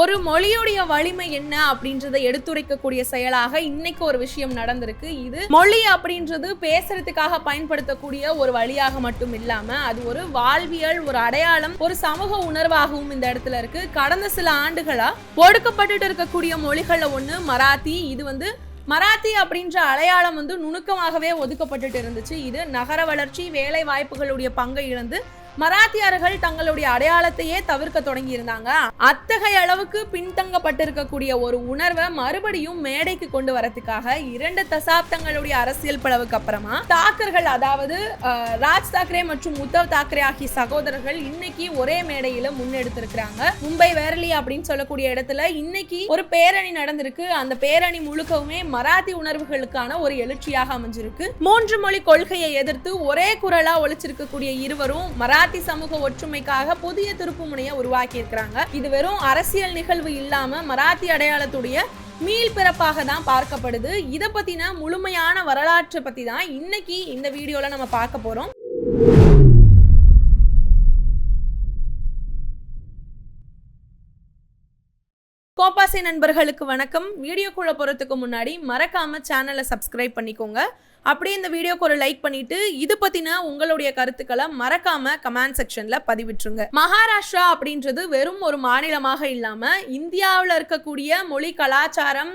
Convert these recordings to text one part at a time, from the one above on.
ஒரு மொழியுடைய வலிமை என்ன அப்படின்றத எடுத்துரைக்கக்கூடிய செயலாக இன்னைக்கு ஒரு விஷயம் நடந்திருக்கு. இது மொழி அப்படின்றது பேசுறதுக்காக பயன்படுத்தக்கூடிய ஒரு வழியாக மட்டும் இல்லாம அது ஒரு வாழ்வியல் ஒரு அடையாளம் ஒரு சமூக உணர்வாகவும் இந்த இடத்துல இருக்கு. கடந்த சில ஆண்டுகளா ஒடுக்கப்பட்டுட்டு இருக்கக்கூடிய மொழிகள்ல ஒண்ணு மராத்தி. இது வந்து மராத்தி அப்படின்ற அடையாளம் வந்து நுணுக்கமாகவே ஒதுக்கப்பட்டுட்டு இருந்துச்சு. இது நகர வளர்ச்சி வேலை வாய்ப்புகளுடைய பங்கை இழந்து மராத்தியர்கள் தங்களுடைய அடையாளத்தையே தவிர்க்க தொடங்கி இருந்தாங்க அத்தகைய அளவுக்கு பின்தங்கப்பட்டிருக்கக்கூடிய ஒரு உணர்வை மறுபடியும் மேடைக்கு கொண்டு வரதுக்காக இரண்டு தசாப்தங்களுடைய அரசியல் பிளவுக்கு அப்புறமா தாக்கர்கள் அதாவது ராஜ் தாக்கரே மற்றும் உத்தவ் தாக்கரே ஆகிய சகோதரர்கள் இன்னைக்கு ஒரே மேடையில முன்னெடுத்திருக்கிறாங்க. மும்பை வேரலி அப்படின்னு சொல்லக்கூடிய இடத்துல இன்னைக்கு ஒரு பேரணி நடந்திருக்கு. அந்த பேரணி முழுக்கவுமே மராத்தி உணர்வுகளுக்கான ஒரு எழுச்சியாக அமைஞ்சிருக்கு. மூன்று மொழி கொள்கையை எதிர்த்து ஒரே குரலா ஒழிச்சிருக்கக்கூடிய இருவரும் மராத்தி சமூக ஒற்றுமைக்காக புதிய திருப்புமுனையை உருவாக்கி இருக்கிறாங்க இது வெறும் அரசியல் நிகழ்வு இல்லாம மராத்தி அடையாளத்துடைய மீள் பிறப்பாக தான் பார்க்கப்படுது. இதை பத்தின முழுமையான வரலாற்றை பத்தி தான் இன்னைக்கு இந்த வீடியோல நம்ம பார்க்க போறோம். கோப்பாசை நண்பர்களுக்கு வணக்கம். வீடியோக்குள்ள போறதுக்கு முன்னாடி மறக்காம சேனலை சப்ஸ்கிரைப் பண்ணிக்கோங்க. அப்படியே இந்த வீடியோக்கு ஒரு லைக் பண்ணிட்டு இது பத்தின உங்களுடைய கருத்துக்களை மறக்காம கமெண்ட் செக்ஷன்ல பதிவிட்டுருங்க. மகாராஷ்டிரா அப்படின்றது வெறும் ஒரு மாநிலமாக இல்லாம இந்தியாவில் இருக்கக்கூடிய மொழி கலாச்சாரம்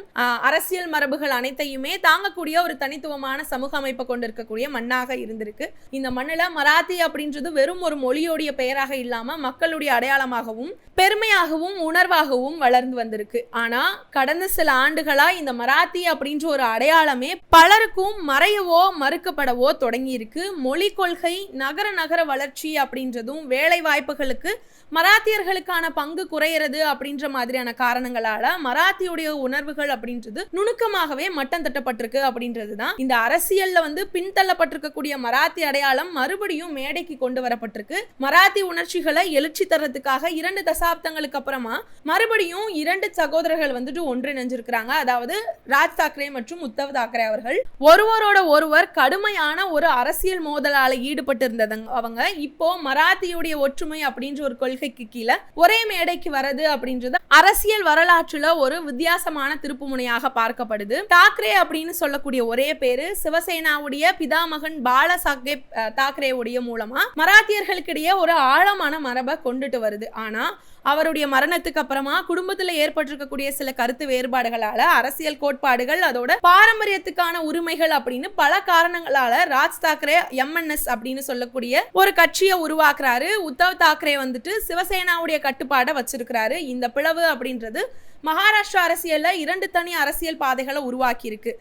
அரசியல் மரபுகள் அனைத்தையுமே தாங்கக்கூடிய ஒரு தனித்துவமான சமூக அமைப்பை கொண்டிருக்கக்கூடிய மண்ணாக இருந்திருக்கு. இந்த மண்ணில் மராத்தி அப்படின்றது வெறும் ஒரு மொழியோடைய பெயராக இல்லாம மக்களுடைய அடையாளமாகவும் பெருமையாகவும் உணர்வாகவும் வளர்ந்து வந்திருக்கு. ஆனா கடந்த சில ஆண்டுகளா இந்த மராத்தி அப்படின்ற ஒரு அடையாளமே பலருக்கும் குறையவோ மறுக்கப்படவோ தொடங்கியிருக்கு. மொழி கொள்கை நகர நகர வளர்ச்சி அப்படின்றதும் வேலை வாய்ப்புகளுக்கு மராத்தியர்களுக்கான பங்கு குறையிறது அப்படின்ற மாதிரியான காரணங்களால மராத்தியுடைய உணர்வுகள் அப்படின்றது நுணுக்கமாகவே மட்டம் தட்டப்பட்டிருக்கு அப்படின்றது தான் இந்த அரசியல்ல வந்து பின்தள்ளப்பட்டிருக்கக்கூடிய மராத்தி அடையாளம் மறுபடியும் மேடைக்கு கொண்டு வரப்பட்டிருக்கு. மராத்தி உணர்ச்சிகளை எழுச்சி தரத்துக்காக இரண்டு தசாப்தங்களுக்கு அப்புறமா மறுபடியும் இரண்டு சகோதரர்கள் வந்துட்டு ஒன்றிணைஞ்சிருக்கிறாங்க. அதாவது ராஜ் தாக்கரே மற்றும் உத்தவ் தாக்கரே அவர்கள். ஒருவரோட ஒருவர் கடுமையான ஒரு அரசியல் மோதலால ஈடுபட்டிருந்ததுங்க அவங்க இப்போ மராத்தியுடைய ஒற்றுமை அப்படின்ற ஒரு கொள்கைக்கு கீழே ஒரே மேடைக்கு வரது அப்படின்றது அரசியல் வரலாற்றுல ஒரு வித்தியாசமான திருப்புமுனையாக பார்க்கப்படுது. தாக்கரே அப்படின்னு சொல்லக்கூடிய ஒரே பேரு சிவசேனாவுடைய பிதாமகன் பால சாஹேப் தாக்கரேவுடைய மூலமா மராத்தியர்களுக்கிடையே ஒரு ஆழமான மரபை கொண்டுட்டு வருது. ஆனா அவருடைய மரணத்துக்கு அப்புறமா குடும்பத்துல ஏற்பட்டிருக்கக்கூடிய சில கருத்து வேறுபாடுகளால அரசியல் கோட்பாடுகள் அதோட பாரம்பரியத்துக்கான உரிமைகள் அப்படின்னு பல காரணங்களால ராஜ் தாக்கரே எம்என்எஸ் அப்படின்னு சொல்லக்கூடிய ஒரு கட்சியை உருவாக்குறாரு. உத்தவ் தாக்கரே வந்துட்டு சிவசேனாவுடைய கட்டுப்பாடை வச்சிருக்கிறாரு. இந்த பிளவு அப்படின்றது மகாராஷ்டிரா அரசியல்ல இரண்டு தனி அரசியல் பாதைகளை உருவாக்கி இருக்கு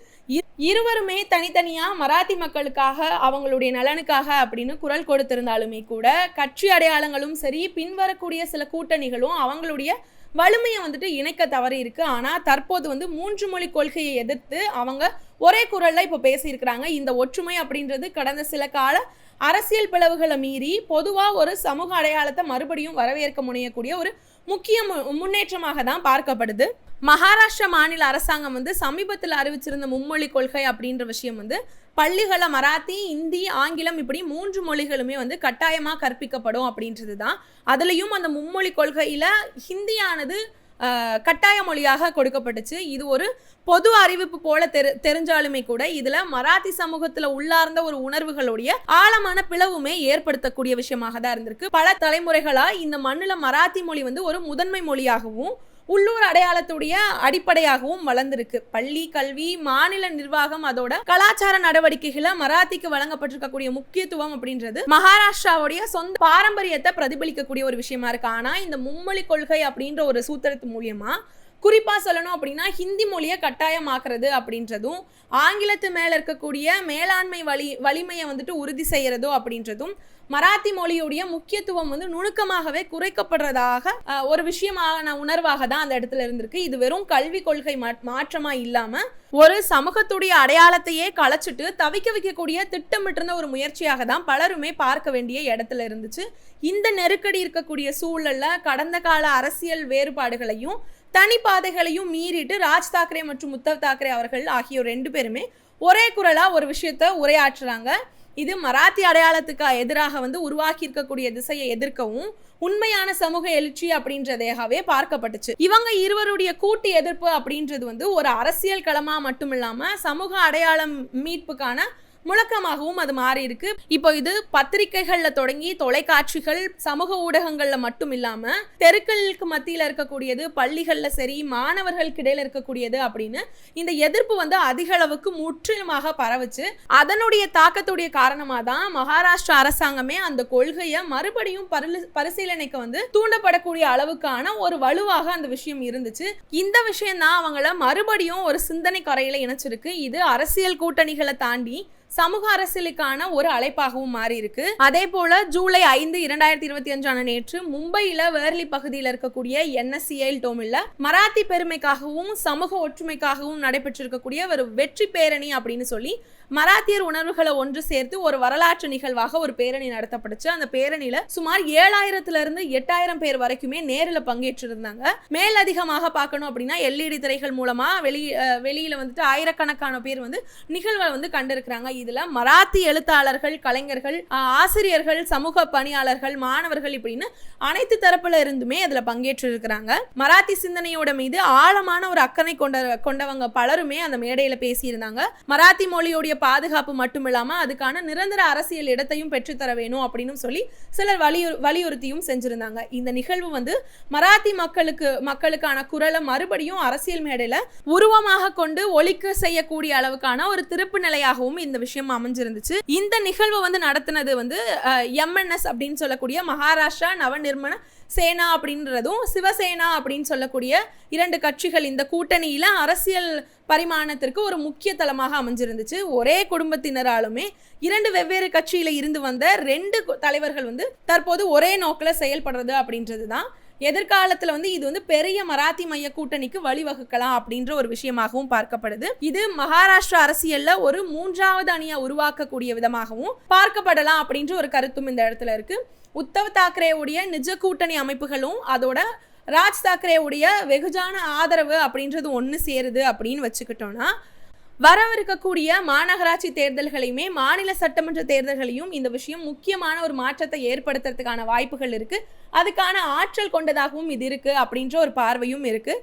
இருவருமே தனித்தனியாக மராத்தி மக்களுக்காக அவங்களுடைய நலனுக்காக அப்படின்னு குரல் கொடுத்திருந்தாலுமே கூட கட்சி அடையாளங்களும் சரி பின்வரக்கூடிய சில கூட்டணிகளும் அவங்களுடைய வலிமையை வந்துட்டு இணைக்க தவறி இருக்கு. ஆனால் தற்போது வந்து மூன்று மொழி கொள்கையை எதிர்த்து அவங்க ஒரே குரலில் இப்போ பேசியிருக்கிறாங்க. இந்த ஒற்றுமை அப்படின்றது கடந்த சில கால அரசியல் பிளவுகளை மீறி பொதுவாக ஒரு சமூக அடையாளத்தை மறுபடியும் வரவேற்க முனையக்கூடிய ஒரு முக்கிய மு- முன்னேற்றமாக தான் பார்க்கப்படுது. மகாராஷ்டிரா மாநில அரசாங்கம் வந்து சமீபத்தில் அறிவிச்சிருந்த மும்மொழி கொள்கை அப்படின்ற விஷயம் வந்து பள்ளிகளை மராத்தி இந்தி ஆங்கிலம் இப்படி மூன்று மொழிகளுமே வந்து கட்டாயமாக கற்பிக்கப்படும் அப்படின்றது தான் அதுலேயும் அந்த மும்மொழி கொள்கையில் ஹிந்தியானது கட்டாய மொழியாக கொடுக்கப்பட்டுச்சு. இது ஒரு பொது அறிவிப்பு போல தெரி தெரிஞ்சாலுமே கூட இதுல மராத்தி சமூகத்துல உள்ளார்ந்த ஒரு உணர்வுகளுடைய ஆழமான பிளவுமே ஏற்படுத்தக்கூடிய விஷயமாக தான் இருந்திருக்கு. பல தலைமுறைகளா இந்த மண்ணுல மராத்தி மொழி வந்து ஒரு முதன்மை மொழியாகவும் உள்ளூர் அடையாளத்துடைய அடிப்படையாகவும் வளர்ந்திருக்கு. பள்ளி கல்வி மாநில நிர்வாகம் அதோட கலாச்சார நடவடிக்கைகளை மராத்திக்கு வழங்கப்பட்டிருக்கக்கூடிய முக்கியத்துவம் அப்படின்றது மகாராஷ்டிராவுடைய சொந்த பாரம்பரியத்தை பிரதிபலிக்கக்கூடிய ஒரு விஷயமா இருக்கு. ஆனா இந்த மும்மொழி கொள்கை அப்படின்ற ஒரு சூத்திரத்து மூலியமா குறிப்பாக சொல்லணும் அப்படின்னா ஹிந்தி மொழியை கட்டாயமாக்குறது அப்படின்றதும் ஆங்கிலத்து மேலே இருக்கக்கூடிய மேலாண்மை வலி வலிமையை வந்துட்டு உறுதி செய்கிறதோ அப்படின்றதும் மராத்தி மொழியுடைய முக்கியத்துவம் வந்து நுணுக்கமாகவே குறைக்கப்படுறதாக ஒரு விஷயமான உணர்வாக தான் அந்த இடத்துல இருந்திருக்கு. இது வெறும் கல்வி கொள்கை மா- மாற்றமா இல்லாம ஒரு சமூகத்துடைய அடையாளத்தையே களைச்சிட்டு தவிக்க வைக்கக்கூடிய திட்டமிட்டிருந்த ஒரு முயற்சியாக தான் பலருமே பார்க்க வேண்டிய இடத்துல இருந்துச்சு. இந்த நெருக்கடி இருக்கக்கூடிய சூழல்ல கடந்த கால அரசியல் வேறுபாடுகளையும் தனி பாதைகளையும் மீறிட்டு ராஜ் தாக்கரே மற்றும் உத்தவ் தாக்கரே அவர்கள் ஆகியோர் ரெண்டு பேருமே ஒரே குரலா ஒரு விஷயத்த உரையாற்றுறாங்க. இது மராத்தி அடையாளத்துக்கு எதிராக வந்து உருவாக்கி இருக்கக்கூடிய திசையை எதிர்க்கவும் உண்மையான சமூக எழுச்சி அப்படின்றதையாகவே பார்க்கப்பட்டுச்சு. இவங்க இருவருடைய கூட்டு எதிர்ப்பு அப்படின்றது வந்து ஒரு அரசியல் களமா மட்டும் இல்லாம சமூக அடையாளம் மீட்புக்கான முழக்கமாகவும் அது மாறி இருக்கு. இப்போ இது பத்திரிகைகள்ல தொடங்கி தொலைக்காட்சிகள் சமூக ஊடகங்கள்ல மட்டும் இல்லாம தெருக்களுக்கு மத்தியில் இருக்கக்கூடியது பள்ளிகள்ல சரி மாணவர்களுக்கு இடையில இருக்கக்கூடியது அப்படின்னு இந்த எதிர்ப்பு வந்து அதிக அளவுக்கு முற்றிலுமாக பரவுச்சு. அதனுடைய தாக்கத்துடைய காரணமாக தான் மகாராஷ்டிரா அரசாங்கமே அந்த கொள்கையை மறுபடியும் பரிலு- பரிசீலனைக்கு வந்து தூண்டப்படக்கூடிய அளவுக்கான ஒரு வலுவாக அந்த விஷயம் இருந்துச்சு. இந்த விஷயம் தான் அவங்கள மறுபடியும் ஒரு சிந்தனை கரையில இணைச்சிருக்கு. இது அரசியல் கூட்டணிகளை தாண்டி சமூக அரசியலுக்கான ஒரு அழைப்பாகவும் மாறி இருக்கு அதே போல ஜூலை ஐந்து இரண்டாயிரத்தி இருபத்தி அஞ்சான நேற்று மும்பையில வேர்லி பகுதியில் இருக்கக்கூடிய என்எஸ்சிஐல் டோமில்ல மராத்தி பெருமைக்காகவும் சமூக ஒற்றுமைக்காகவும் நடைபெற்றிருக்கக்கூடிய ஒரு வெற்றி பேரணி அப்படின்னு சொல்லி மராத்தியர் உணர்வுகளை ஒன்று சேர்த்து ஒரு வரலாற்று நிகழ்வாக ஒரு பேரணி நடத்தப்பட்டுச்சு. அந்த பேரணியில சுமார் ஏழாயிரத்துல இருந்து எட்டாயிரம் பேர் வரைக்குமே நேரில் பங்கேற்றிருந்தாங்க. மேலதிகமாக பார்க்கணும் அப்படின்னா எல்இடி திரைகள் மூலமா வெளி வெளியில வந்துட்டு ஆயிரக்கணக்கான பேர் வந்து நிகழ்வை வந்து கண்டிருக்கிறாங்க. இதுல மராத்தி எழுத்தாளர்கள் கலைஞர்கள் ஆசிரியர்கள் சமூக பணியாளர்கள் மாணவர்கள் இப்படின்னு அனைத்து தரப்புல இருந்துமே அதுல பங்கேற்றிருக்கிறாங்க. மராத்தி சிந்தனையோட மீது ஆழமான ஒரு அக்கறை கொண்ட கொண்டவங்க பலருமே அந்த மேடையில பேசியிருந்தாங்க. மராத்தி மொழியோடைய பாதுகாப்பு மட்டும் அதுக்கான நிரந்தர அரசியல் இடத்தையும் பெற்றுத்தர வேணும் அப்படின்னு சொல்லி சிலர் வலியுறு வலியுறுத்தியும் செஞ்சுருந்தாங்க. இந்த நிகழ்வு வந்து மராத்தி மக்களுக்கு மக்களுக்கான குரலை மறுபடியும் அரசியல் மேடையில உருவமாக கொண்டு ஒழிக்க செய்யக்கூடிய அளவுக்கான ஒரு திருப்பு நிலையாகவும் இந்த விஷயம் அமைஞ்சிருந்துச்சு. இந்த நிகழ்வு வந்து நடத்தினது வந்து எம்என்எஸ் அப்படின்னு சொல்லக்கூடிய மகாராஷ்டிரா நவநிர்மண சேனா அப்படின்றதும் சிவசேனா அப்படின்னு சொல்லக்கூடிய இரண்டு கட்சிகள் இந்த கூட்டணியில் அரசியல் பரிமாணத்திற்கு ஒரு முக்கிய தளமாக அமைஞ்சிருந்துச்சு. ஒரே குடும்பத்தினராலுமே இரண்டு வெவ்வேறு கட்சியில் இருந்து வந்த ரெண்டு தலைவர்கள் வந்து தற்போது ஒரே நோக்கில் செயல்படுறது அப்படின்றது தான் எதிர்காலத்தில் வந்து இது வந்து பெரிய மராத்தி மைய கூட்டணிக்கு வழிவகுக்கலாம் அப்படின்ற ஒரு விஷயமாகவும் பார்க்கப்படுது. இது மகாராஷ்டிரா அரசியல்ல ஒரு மூன்றாவது அணியை உருவாக்கக்கூடிய விதமாகவும் பார்க்கப்படலாம் அப்படின்ற ஒரு கருத்தும் இந்த இடத்துல இருக்கு. உத்தவ் தாக்கரேவுடைய நிஜ கூட்டணி அமைப்புகளும் அதோட ராஜ் தாக்கரேவுடைய வெகுஜான ஆதரவு அப்படின்றது ஒன்று சேருது அப்படின்னு வச்சுக்கிட்டோம்னா வரவிருக்கக்கூடிய மாநகராட்சி தேர்தல்களையுமே மாநில சட்டமன்ற தேர்தல்களையும் இந்த விஷயம் முக்கியமான ஒரு மாற்றத்தை ஏற்படுத்துறதுக்கான வாய்ப்புகள் இருக்கு. அதுக்கான ஆற்றல் கொண்டதாகவும் இது இருக்கு அப்படின்ற ஒரு பார்வையும் இருக்கு.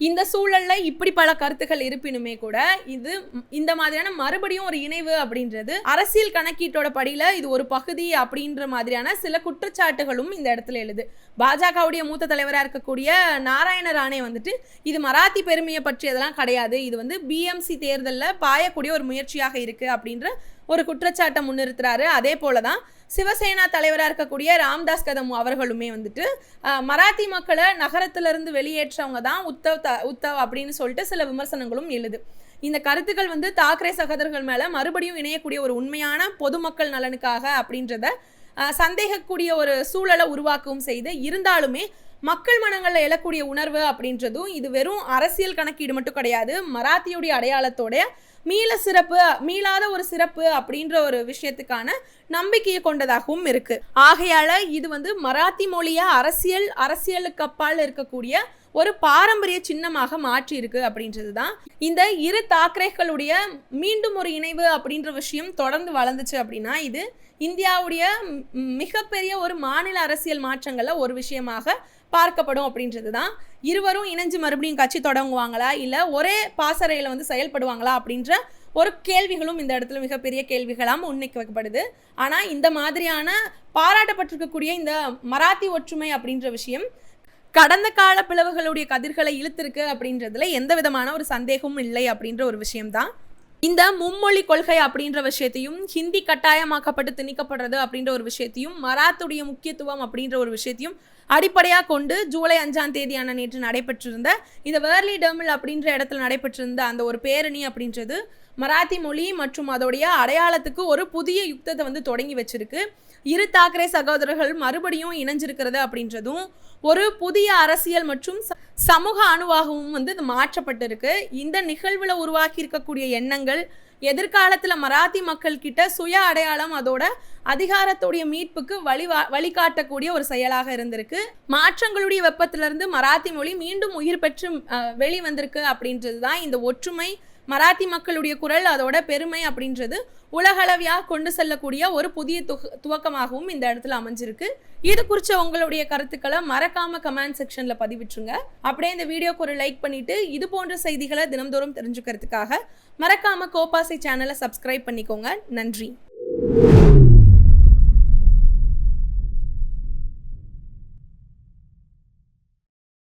இந்த சூழலில் இப்படி பல கருத்துக்கள் இருப்பினுமே கூட இது இந்த மாதிரியான மறுபடியும் ஒரு இணைவு அப்படின்றது அரசியல் கணக்கீட்டோட படியில் இது ஒரு பகுதி அப்படின்ற மாதிரியான சில குற்றச்சாட்டுகளும் இந்த இடத்துல எழுது. பாஜகவுடைய மூத்த தலைவராக இருக்கக்கூடிய நாராயண ராணே வந்துட்டு இது மராத்தி பெருமையை பற்றியதெல்லாம் கிடையாது. இது வந்து பிஎம்சி தேர்தலில் பாயக்கூடிய ஒரு முயற்சியாக இருக்கு அப்படின்ற ஒரு குற்றச்சாட்டை முன்னிறுத்துறாரு. அதே போல தான் சிவசேனா தலைவராக இருக்கக்கூடிய ராம்தாஸ் கதம் அவர்களுமே வந்துட்டு மராத்தி மக்களை நகரத்திலிருந்து வெளியேற்றவங்க தான் உத்தவ் த உத்தவ் அப்படின்னு சொல்லிட்டு சில விமர்சனங்களும் எழுது. இந்த கருத்துக்கள் வந்து தாக்கரே சகோதரர்கள் மேலே மறுபடியும் இணையக்கூடிய ஒரு உண்மையான பொதுமக்கள் நலனுக்காக அப்படின்றத சந்தேகக்கூடிய ஒரு சூழலை உருவாக்கவும் செய்து இருந்தாலுமே மக்கள் மனங்களில் எழக்கூடிய உணர்வு அப்படின்றதும் இது வெறும் அரசியல் கணக்கீடு மட்டும் கிடையாது. மராத்தியுடைய அடையாளத்தோடைய மீள சிறப்பு மீளாத ஒரு சிறப்பு அப்படின்ற ஒரு விஷயத்துக்கான நம்பிக்கையை கொண்டதாகவும் இருக்கு. ஆகையால இது வந்து மராத்தி மொழியை அரசியல் அரசியலுக்கு அப்பால் இருக்கக்கூடிய ஒரு பாரம்பரிய சின்னமாக மாற்றி இருக்கு அப்படின்றது தான் இந்த இரு தாக்கரேகளுடைய மீண்டும் ஒரு இணைவு அப்படின்ற விஷயம் தொடர்ந்து வளர்ந்துச்சு அப்படின்னா இது இந்தியாவுடைய மிகப்பெரிய ஒரு மாநில அரசியல் மாற்றங்களில் ஒரு விஷயமாக பார்க்கப்படும் அப்படின்றது தான் இருவரும் இணைஞ்சு மறுபடியும் கட்சி தொடங்குவாங்களா? இல்லை ஒரே பாசறையில் வந்து செயல்படுவாங்களா? அப்படின்ற ஒரு கேள்விகளும் இந்த இடத்துல மிகப்பெரிய கேள்விகளாக முன்னிக்கு வைக்கப்படுது. ஆனால் இந்த மாதிரியான பாராட்டப்பட்டிருக்கக்கூடிய இந்த மராத்தி ஒற்றுமை அப்படின்ற விஷயம் கடந்த கால பிளவுகளுடைய கதிர்களை இழுத்திருக்கு அப்படின்றதுல எந்த விதமான ஒரு சந்தேகமும் இல்லை அப்படின்ற ஒரு விஷயம்தான். இந்த மும்மொழி கொள்கை அப்படின்ற விஷயத்தையும் ஹிந்தி கட்டாயமாக்கப்பட்டு திணிக்கப்படுறது அப்படின்ற ஒரு விஷயத்தையும் மராத்துடைய முக்கியத்துவம் அப்படின்ற ஒரு விஷயத்தையும் அடிப்படையாக கொண்டு ஜூலை அஞ்சாம் தேதியான நேற்று நடைபெற்றிருந்த இந்த வேர்லி டெர்மில் அப்படின்ற இடத்துல நடைபெற்றிருந்த அந்த ஒரு பேரணி அப்படின்றது மராத்தி மொழி மற்றும் அதோடைய அடையாளத்துக்கு ஒரு புதிய யுக்தத்தை வந்து தொடங்கி வச்சிருக்கு. இரு தாக்கரே சகோதரர்கள் மறுபடியும் இணைஞ்சிருக்கிறது அப்படின்றதும் ஒரு புதிய அரசியல் மற்றும் ச- சமூக அணுவாகவும் வந்து இது மாற்றப்பட்டிருக்கு. இந்த நிகழ்வில் உருவாக்கி இருக்கக்கூடிய எண்ணங்கள் எதிர்காலத்தில் மராத்தி மக்கள் கிட்ட சுய அடையாளம் அதோட அதிகாரத்துடைய மீட்புக்கு வழி வழிகாட்டக்கூடிய ஒரு செயலாக இருந்திருக்கு. மாற்றங்களுடைய வெப்பத்திலிருந்து மராத்தி மொழி மீண்டும் உயிர் பெற்று வெளிவந்திருக்கு அப்படின்றது தான் இந்த ஒற்றுமை மராத்தி மக்களுடைய குரல் அதோட பெருமை அப்படின்றது உலகளவியாக கொண்டு செல்லக்கூடிய ஒரு புதிய துக துவக்கமாகவும் இந்த இடத்துல அமைஞ்சிருக்கு. இது குறித்த உங்களுடைய கருத்துக்களை மறக்காம கமெண்ட் செக்ஷனில் பதிவிட்டுருங்க. அப்படியே இந்த வீடியோக்கு ஒரு லைக் பண்ணிட்டு இது போன்ற செய்திகளை தினம்தோறும் தெரிஞ்சுக்கிறதுக்காக மறக்காம கோபாசை சேனலை சப்ஸ்கிரைப் பண்ணிக்கோங்க. நன்றி.